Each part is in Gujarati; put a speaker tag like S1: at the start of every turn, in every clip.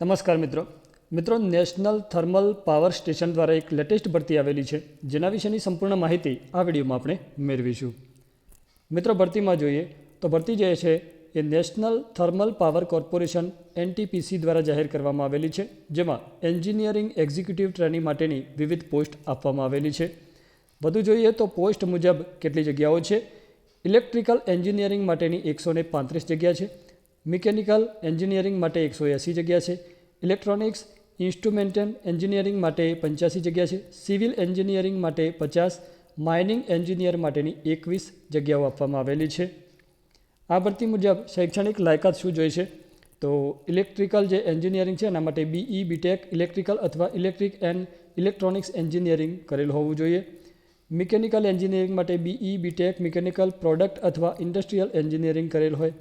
S1: નમસ્કાર મિત્રો. મિત્રો નેશનલ થર્મલ પાવર સ્ટેશન દ્વારા એક લેટેસ્ટ ભરતી આવેલી છે, જેના વિશેની સંપૂર્ણ માહિતી આ વિડીયોમાં આપણે મેળવીશું. મિત્રો, ભરતીમાં જોઈએ તો ભરતી જે છે, એ national thermal power corporation NTPC દ્વારા જાહેર કરવામાં આવેલી છે, જેમાં એન્જિનિયરિંગ એક્ઝિક્યુટિવ ટ્રેનિંગ માટેની વિવિધ પોસ્ટ આપવામાં આવેલી છે. વધુ જોઈએ તો પોસ્ટ મુજબ કેટલી જગ્યાઓ છે, ઇલેક્ટ્રિકલ એન્જિનિયરિંગ માટેની એકસો પાંત્રીસ જગ્યા છે મિકેનિકલ એન્જિનિયરિંગ માટે એકસો એંસી જગ્યા છે. ઇલેક્ટ્રોનિક્સ ઇન્સ્ટ્રુમેન્ટન એન્જિનિયરિંગ માટે પંચ્યાસી જગ્યા છે. સિવિલ એન્જિનિયરિંગ માટે પચાસ, માઇનિંગ એન્જિનિયર માટેની એકવીસ જગ્યાઓ આપવામાં આવેલી છે. આ ભરતી મુજબ શૈક્ષણિક લાયકાત શું જોઈએ છે તો ઇલેક્ટ્રિકલ જે એન્જિનિયરિંગ છે, એના માટે બીઈ બીટેક ઇલેક્ટ્રિકલ અથવા ઇલેક્ટ્રિક એન્ડ ઇલેક્ટ્રોનિક્સ એન્જિનિયરિંગ કરેલ હોવું જોઈએ. મિકેનિકલ એન્જિનિયરિંગ માટે બીઈ બીટેક મિકેનિકલ પ્રોડક્ટ અથવા ઇન્ડસ્ટ્રીયલ એન્જિનિયરિંગ કરેલ હોય.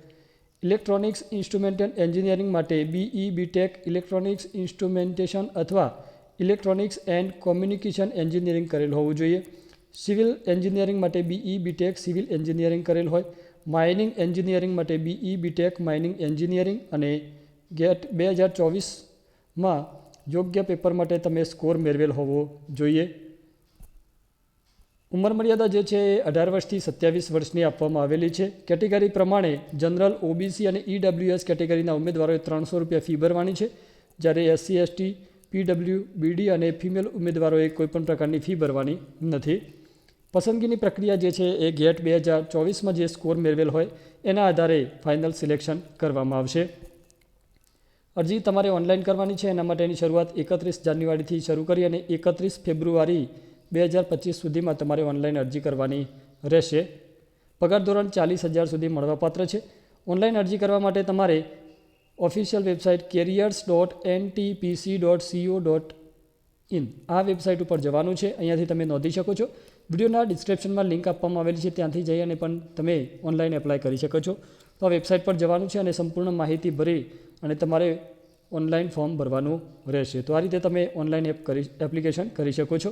S1: ઇલેક્ટ્રોનિક્સ ઇન્સ્ટ્રુમેન્ટન એન્જિનિયરિંગ માટે બીઈ બીટેક ઇલેક્ટ્રોનિક્સ ઇન્સ્ટ્રુમેન્ટેશન અથવા ઇલેક્ટ્રોનિક્સ એન્ડ કોમ્યુનિકેશન એન્જિનિયરિંગ કરેલ હોવું જોઈએ. સિવિલ એન્જિનિયરિંગ માટે બીઈ બીટેક સિવિલ એન્જિનિયરિંગ કરેલ હોય. માઇનિંગ એન્જિનિયરિંગ માટે બીઈ બીટેક માઇનિંગ એન્જિનિયરિંગ અને ગેટ બે હજાર ચોવીસમાં યોગ્ય પેપર માટે તમે સ્કોર મેળવેલ હોવો જોઈએ. ઉંમર મર્યાદા જે છે એ અઢાર વર્ષથી સત્યાવીસ વર્ષની આપવામાં આવેલી છે. કેટેગરી પ્રમાણે જનરલ, ઓબીસી અને ઈડબ્લ્યુએસ કેટેગરીના ઉમેદવારોએ ત્રણસો રૂપિયા ફી ભરવાની છે. જ્યારે એસસી, એસટી પીડબ્લ્યુ બીડી અને ફિમેલ ઉમેદવારોએ કોઈપણ પ્રકારની ફી ભરવાની નથી. પસંદગીની પ્રક્રિયા જે છે એ ગેટ બે હજાર ચોવીસમાં જે સ્કોર મેળવેલ હોય, એના આધારે ફાઇનલ સિલેક્શન કરવામાં આવશે. અરજી તમારે ઓનલાઈન કરવાની છે. એના માટેની શરૂઆત એકત્રીસ જાન્યુઆરીથી શરૂ કરી અને એકત્રીસ ફેબ્રુઆરી બે હજાર પચીસ સુધીમાં તમારે ઓનલાઈન અરજી કરવાની રહેશે. પગાર ધોરણ ચાલીસ હજાર સુધી મળવાપાત્ર છે. ઓનલાઈન અરજી કરવા માટે તમારે official website careers dot NTPC dot CO dot in આ વેબસાઇટ ઉપર જવાનું છે. અહીંયાથી તમે નોંધી શકો છો. વિડીયોના ડિસ્ક્રિપ્શનમાં લિંક આપવામાં આવેલી છે. ત્યાંથી જઈ અને પણ તમે ઓનલાઈન એપ્લાય કરી શકો છો. તો આ વેબસાઇટ પર જવાનું છે અને સંપૂર્ણ માહિતી ભરી અને તમારે ઓનલાઈન ફોર્મ ભરવાનું રહેશે. તો આ રીતે તમે ઓનલાઈન એપ કરી, એપ્લિકેશન કરી શકો છો.